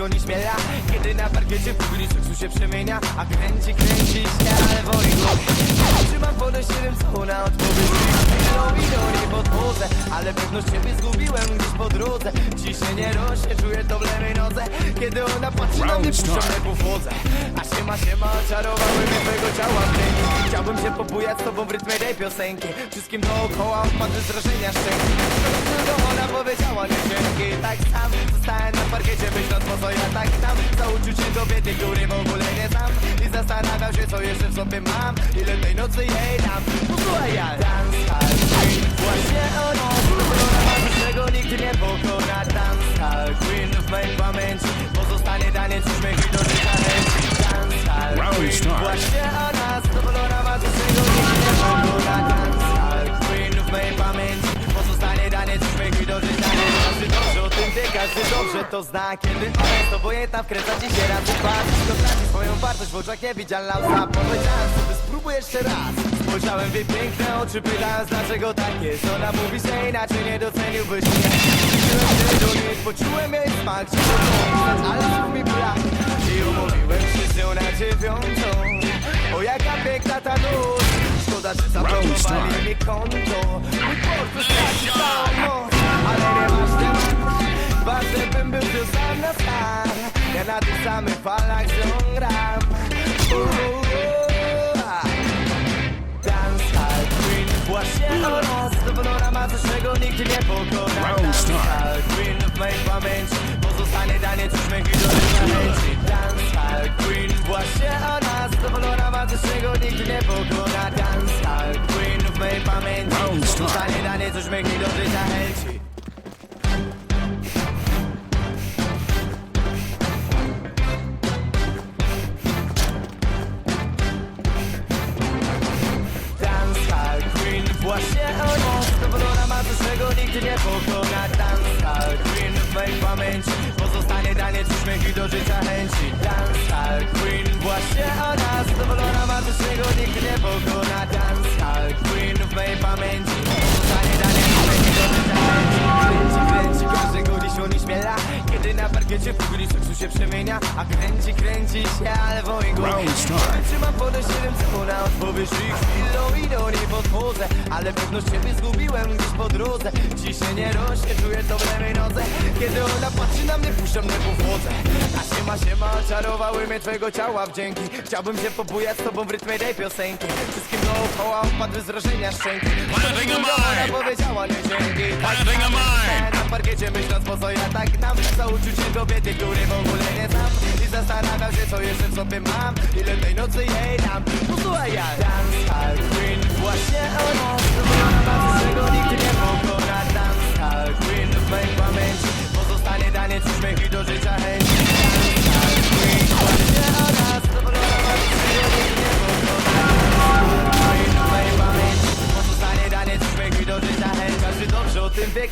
onieśmiela Kiedy na parkiecie pugli seksu się przemienia A kręci, kręci się, ale woli go. Trzymam nie wiem co na odpowiedź Robi do nie podchodzę Ale pewność ciebie zgubiłem gdzieś po drodze. Ciśnienie rośnie, czuję to w lewej nodze. Kiedy ona patrzy na mnie, puszczam nie powchodzę A siema, siema, czarowały mnie twojego ciała pięknie Chciałbym się popujać z tobą w rytmie tej piosenki. Wszystkim dookoła wpadły z wrażenia szczęki. Tylko ona powiedziała nie dzięki. Tak sam zostałem parkiecie myśląc po co ja tak tam. Za uczucie kobiety, której w ogóle nie znam. I zastanawiam się co jeszcze w sobie mam. Ile tej nocy jej dam. Posłuchaj ja Dance Hall Właśnie ona Ona ma nie pokona. Dance Hall Queen w mojej pamięci każdy dobrze to zna Kiedy ona jest obojętna wkręca ci się raz Wszystko traci swoją wartość w oczach niewidzialna łza Powiedziałem sobie spróbuj jeszcze raz. Spojrzałem w jej piękne oczy pytając dlaczego tak jest. Ona mówi, że inaczej nie doceniłbyś mnie. Zbliżyłem się do niej, poczułem jej smak Chciałem ale słów mi brak. I umówiłem się z nią na dziewiątą. O jaka piękna ta noc. Szkoda, że zablokowali mi konto. Mój portfel stracił całą moc Ale nieważne Ważne bym był tu sam na sam. Ja na tych samych falach z gram Uuu, a. Dance Hall Queen. Właśnie ona Zadowolona ma coś, czego nikt nie pokona. Round Dance start. Hall Queen w mojej pamięci. Pozostanie taniec uśmiech i do życia chęci Dance Hall Queen. Właśnie ona Zadowolona ma coś, czego nikt nie pokona. Dance Hall Queen w mojej pamięci. Pozostanie taniec uśmiech i do życia nigdy nie pokona Dance Hall Queen w mojej pamięci Pozostanie taniec uśmiech i do życia chęci. Dance Hall Queen Właśnie ona Zadowolona ma coś, czego nigdy nie pokona Dance Hall Queen w mojej pamięci Kręci, każdego dziś onieśmiela Kiedy na parkiecie w pugli seksu się przemienia A kręci, kręci się, ale w mojej głowie. Trzymam nie wiem co na odpowiedź I chwilą i do niej podchodzę. Ale pewność ciebie zgubiłem gdzieś po drodze. Ciśnienie rośnie, czuję to w lewej nodze. Kiedy ona patrzy na mnie, puszczam nie powchodzę A siema, siema, czarowały mnie twojego ciała wdzięki Chciałbym się pobujać z tobą w rytmie tej piosenki. Wszystkim dookoła wpadły z wrażenia szczęki. Planting a Ona mine. powiedziała nie dzięki. Tak na parkiecie myśląc po co ja tak nam Za uczucie kobiety, której w ogóle nie znam. I zastanawiam się co jeszcze w sobie mam. Ile tej nocy jej dam. Posłuchaj ja Dance Hall Queen Właśnie ona Zadowolona ma coś, czego nigdy nie pokona. Dance Hall Queen w mojej pamięci. Pozostanie taniec uśmiech i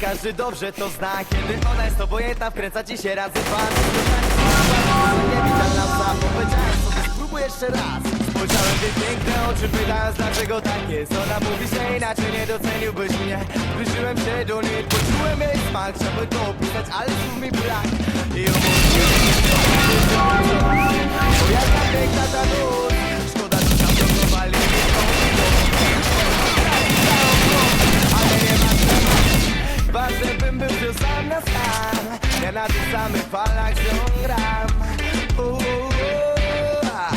każdy dobrze to zna Kiedy ona jest obojętna, wkręca ci się razy dwa Niewidzialna łza, powiedziałem sobie spróbuj jeszcze raz Spojrzałem w jej piękne oczy, pytając dlaczego tak jest Ona mówi, że inaczej nie doceniłbyś mnie Zbliżyłem się do niej, poczułem jej smak Chciałbym to opisać, ale słów mi brak I umówiłem O jaka piękna ta noc tematu Ważne bym był tu sam na sam. Ja na tych samych falach z gram. Uuu, a.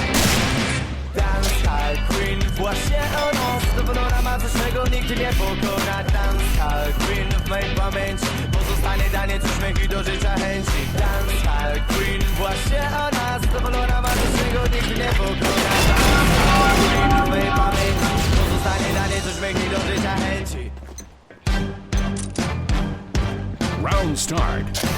Dance Hall Queen Właśnie ona Zadowolona ma coś, nigdy nie pokona. Dance Hall Queen w mojej pamięci Pozostanie taniec uśmiech i do życia chęci. Dance Hall Queen Właśnie start.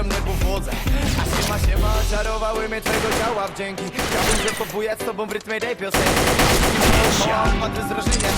ciemnego wodza A siema siema czarowały mnie twego ciała wdzięki Chciałbym się pobujać z tobą w rytmie tej piosenki. Mam Siema, ty z rożeniem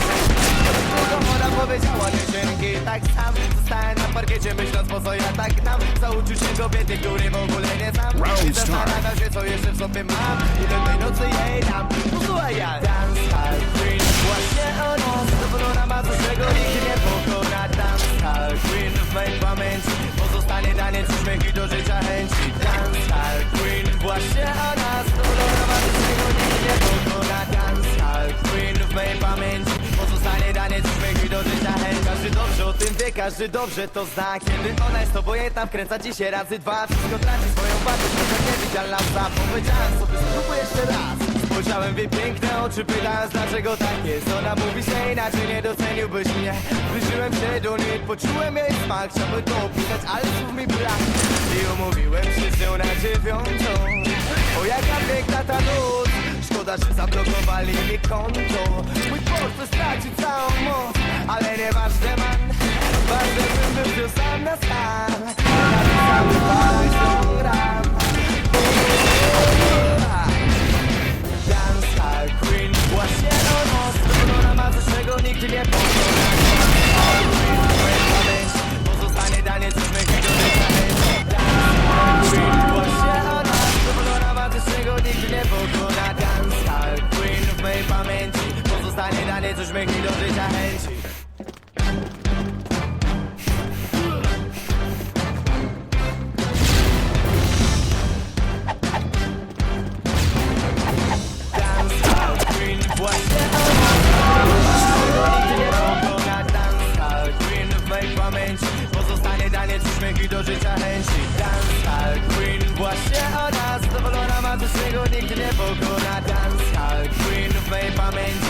Mora powiedziała nie dzięki. Tak sam zostałem na parkiecie myśląc po co ja tak nam Zauczył się kobiety, której w ogóle nie znam. I zastanawiam się co jeszcze w sobie mam. Ile tej nocy jej dam. Posłuchaj ja Dance hard, Właśnie ona zadowolona ma coś czego nikt nie pokona Dance Hall Queen w mojej pamięci Pozostanie danie uśmiech i do życia chęci. Dance Hall Queen Właśnie ona zadowolona ma coś czego nikt nie pokona Dance Hall Queen w mojej pamięci Pozostanie danie uśmiech i do życia chęci. Każdy dobrze o tym wie, każdy dobrze to zna. Kiedy ona jest obojętna, wkręca ci się razy dwa. Wszystko traci swoją wartość, może niewidzialna za. Powiedziałem sobie, spróbuj jeszcze raz Spojrzałem w jej piękne oczy, pytając dlaczego tak jest. Ona mówi, że inaczej nie doceniłbyś mnie. Zbliżyłem się do niej, poczułem jej smak. Chciałbym to opisać, ale słów mi brak. I umówiłem się z nią na dziewiątą. O jaka piękna ta noc. Szkoda, że zablokowali mi konto. Mój portfel stracił całą moc. Ale nieważne man. Ważne bym był sam na sam. Na w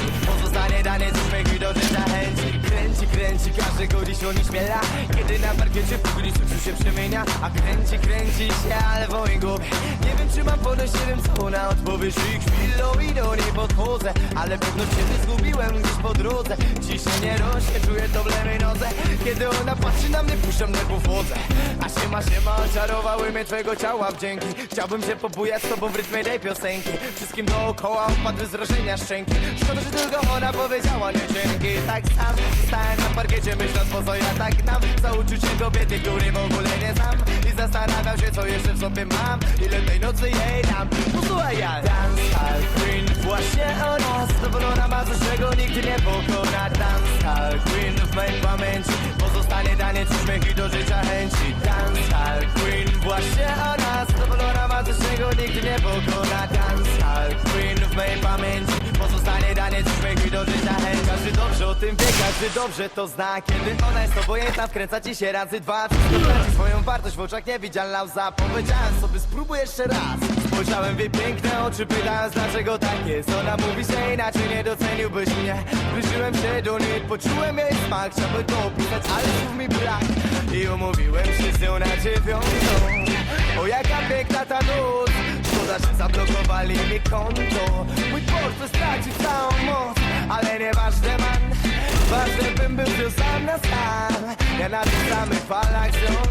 Kręci, każdego dziś oni śmiela. Kiedy na parkiecie w publiczności się przemienia A kręci, kręci się, ale w mojej głowie Nie wiem czy mam podejść, nie wiem co na odpowiedź. I chwilą i do niej podchodzę Ale pewność siebie zgubiłem gdzieś po drodze. Ciśnienie rośnie, czuję to w lewej nodze. Kiedy ona patrzy na mnie, puszczam nerwów wodze. A siema, siema, oczarowały mnie twojego ciała wdzięki. Chciałbym się pobujać z tobą w rytmie tej piosenki. Wszystkim dookoła wpadły z szczęki. Szkoda, że tylko ona powiedziała nie dzięki. Tak sam stałem na parkiecie myśląc po co ja tak nam Za uczucie kobiety, której w ogóle nie znam. I zastanawiam się co jeszcze w sobie mam. Ile tej nocy jej dam. Posłuchaj ja Dance Hall Queen. Właśnie ona Zadowolona ma coś czego nigdy nie pokona. Dance Hall Queen w mojej pamięci. Pozostanie danie ci śmiech i do życia chęci. Dance Hall Queen. Właśnie ona Zadowolona ma coś czego nigdy nie pokona. Dance Hall Queen w mojej pamięci tym wie, każdy dobrze to zna. Kiedy ona jest obojętna, wkręca ci się razy dwa. Wszystko traci swoją wartość w oczach niewidzialna łza. Powiedziałem sobie, spróbuj jeszcze raz. Spojrzałem w jej piękne oczy, pytając dlaczego tak jest. Ona mówi, że inaczej nie doceniłbyś mnie. Zbliżyłem się do niej, poczułem jej smak. Chciałbym to opisać, ale słów mi brak. I umówiłem się z nią na dziewiątą. O jaka piękna ta noc Że zablokowali mi konto. Mój portfel stracił całą moc Ale nieważne man. Ważne bym był sam na sam. Ja na tych samych falach nią